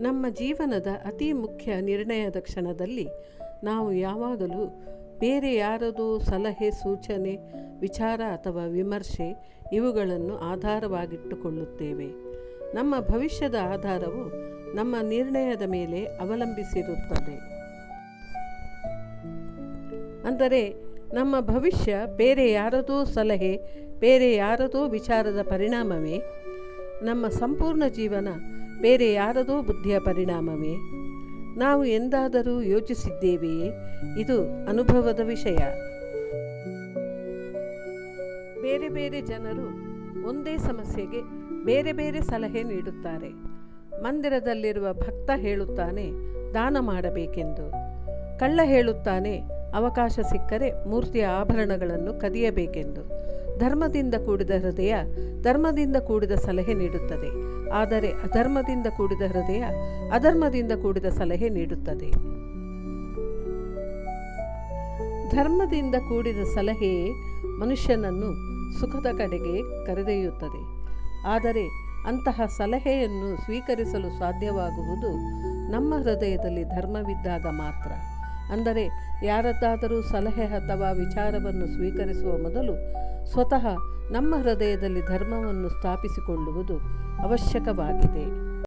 ನಮ್ಮ ಜೀವನದ ಅತಿ ಮುಖ್ಯ ನಿರ್ಣಯದ ಕ್ಷಣದಲ್ಲಿ ನಾವು ಯಾವಾಗಲೂ ಬೇರೆ ಯಾರದೋ ಸಲಹೆ, ಸೂಚನೆ, ವಿಚಾರ ಅಥವಾ ವಿಮರ್ಶೆ ಇವುಗಳನ್ನು ಆಧಾರವಾಗಿಟ್ಟುಕೊಳ್ಳುತ್ತೇವೆ. ನಮ್ಮ ಭವಿಷ್ಯದ ಆಧಾರವು ನಮ್ಮ ನಿರ್ಣಯದ ಮೇಲೆ ಅವಲಂಬಿಸಿರುತ್ತದೆ. ಅಂದರೆ ನಮ್ಮ ಭವಿಷ್ಯ ಬೇರೆ ಯಾರದೋ ಸಲಹೆ, ಬೇರೆ ಯಾರದೋ ವಿಚಾರದ ಪರಿಣಾಮವೇ ನಮ್ಮ ಸಂಪೂರ್ಣ ಜೀವನ ಬೇರೆ ಯಾರದೋ ಬುದ್ಧಿಯ ಪರಿಣಾಮವೇ? ನಾವು ಎಂದಾದರೂ ಯೋಚಿಸಿದ್ದೇವೆಯೇ? ಇದು ಅನುಭವದ ವಿಷಯ. ಬೇರೆ ಬೇರೆ ಜನರು ಒಂದೇ ಸಮಸ್ಯೆಗೆ ಬೇರೆ ಬೇರೆ ಸಲಹೆ ನೀಡುತ್ತಾರೆ. ಮಂದಿರದಲ್ಲಿರುವ ಭಕ್ತ ಹೇಳುತ್ತಾನೆ, ದಾನ ಮಾಡಬೇಕೆಂದು. ಕಳ್ಳ ಹೇಳುತ್ತಾನೆ ಅವಕಾಶ ಸಿಕ್ಕರೆ ಮೂರ್ತಿಯ ಆಭರಣಗಳನ್ನು ಕದಿಯಬೇಕೆಂದು. ಧರ್ಮದಿಂದ ಕೂಡಿದ ಹೃದಯ ಧರ್ಮದಿಂದ ಕೂಡಿದ ಸಲಹೆ ನೀಡುತ್ತದೆ. ಆದರೆ ಅಧರ್ಮದಿಂದ ಕೂಡಿದ ಹೃದಯ ಅಧರ್ಮದಿಂದ ಕೂಡಿದ ಸಲಹೆ ನೀಡುತ್ತದೆ. ಧರ್ಮದಿಂದ ಕೂಡಿದ ಸಲಹೆಯೇ ಮನುಷ್ಯನನ್ನು ಸುಖದ ಕಡೆಗೆ ಕರೆದೊಯ್ಯುತ್ತದೆ. ಆದರೆ ಅಂತಹ ಸಲಹೆಯನ್ನು ಸ್ವೀಕರಿಸಲು ಸಾಧ್ಯವಾಗುವುದು ನಮ್ಮ ಹೃದಯದಲ್ಲಿ ಧರ್ಮವಿದ್ದಾಗ ಮಾತ್ರ. ಅಂದರೆ ಯಾರದ್ದಾದರೂ ಸಲಹೆ ಅಥವಾ ವಿಚಾರವನ್ನು ಸ್ವೀಕರಿಸುವ ಮೊದಲು ಸ್ವತಃ ನಮ್ಮ ಹೃದಯದಲ್ಲಿ ಧರ್ಮವನ್ನು ಸ್ಥಾಪಿಸಿಕೊಳ್ಳುವುದು ಅವಶ್ಯಕವಾಗಿದೆ.